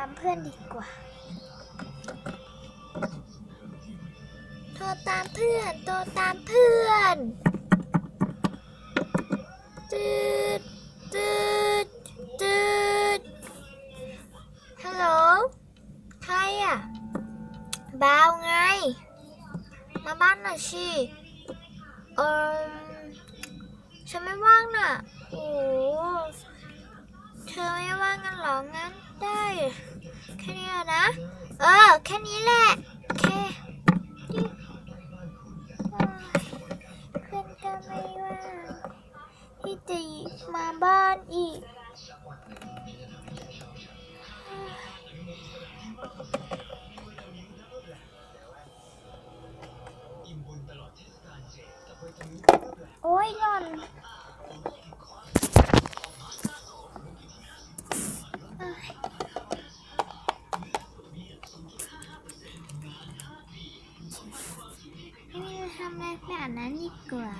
ตามเพื่อนดีกว่า โทรตามเพื่อน โทรตามเพื่อนตืดตืดตืดฮัลโหล ใครอะบาวไง มาบ้านหน่อยสิเออฉันไม่ว่างน่ะ โอ้ เธอไม่ว่างกันหรองั้นได้ แค่นี้แหละนะ เออ แค่นี้แหละโอเคจิ๊บโอ้ยเพื่อนก็ไม่ว่าที่จะมาบ้านอีก โอ้ยหล่อน ไม่มีทำอะไรแบบนั้นดีกว่า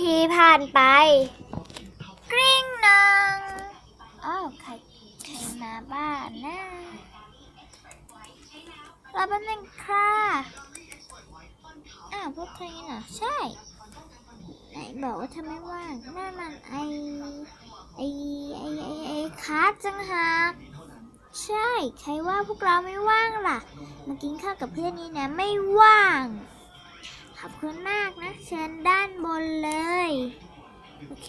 ทีผ่านไปกริ้งนองอ้าวใครใครมาบ้านนะรอแป๊บนึงค่ะอ้าวพวกเธอเหรอใช่ไหนบอกว่าเธอไม่ว่างนั่นมันไอไอไอไอไอคาร์จังหากใช่ ใครว่าพวกเราไม่ว่างล่ะ มากินข้าวกับเพื่อนนี่นะไม่ว่าง ขอบคุณมากนะ เชิญได้ บนเลย โอเค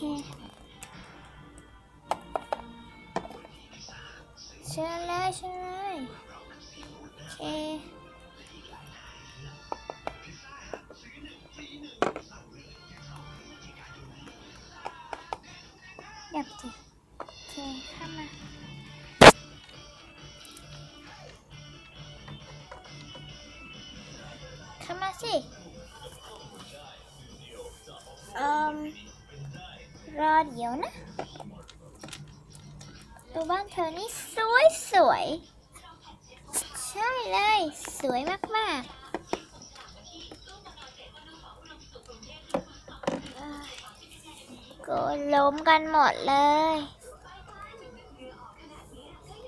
เชิญเลยเชิญเลยโอเคเดี๋ยวสิโอเคเข้ามาเข้ามาสิ รอเดี๋ยวนะ ตัวบ้านเธอนี่สวยสวย ใช่เลย สวยมากๆเอ้ยก็ล้มกันหมดเลย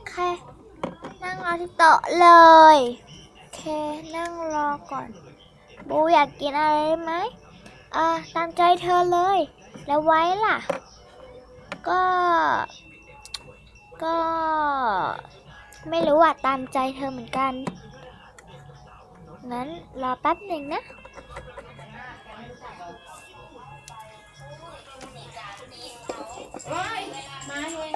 แค่นั่งรอที่โต๊ะเลยโอเคนั่งรอก่อน บูอยากกินอะไรไหมอ่าตามใจเธอเลย แล้วไว้ล่ะ ก็ ก็ ไม่รู้อะ ตามใจเธอเหมือนกัน งั้นรอแป๊บหนึ่งนะมาเฮ้ย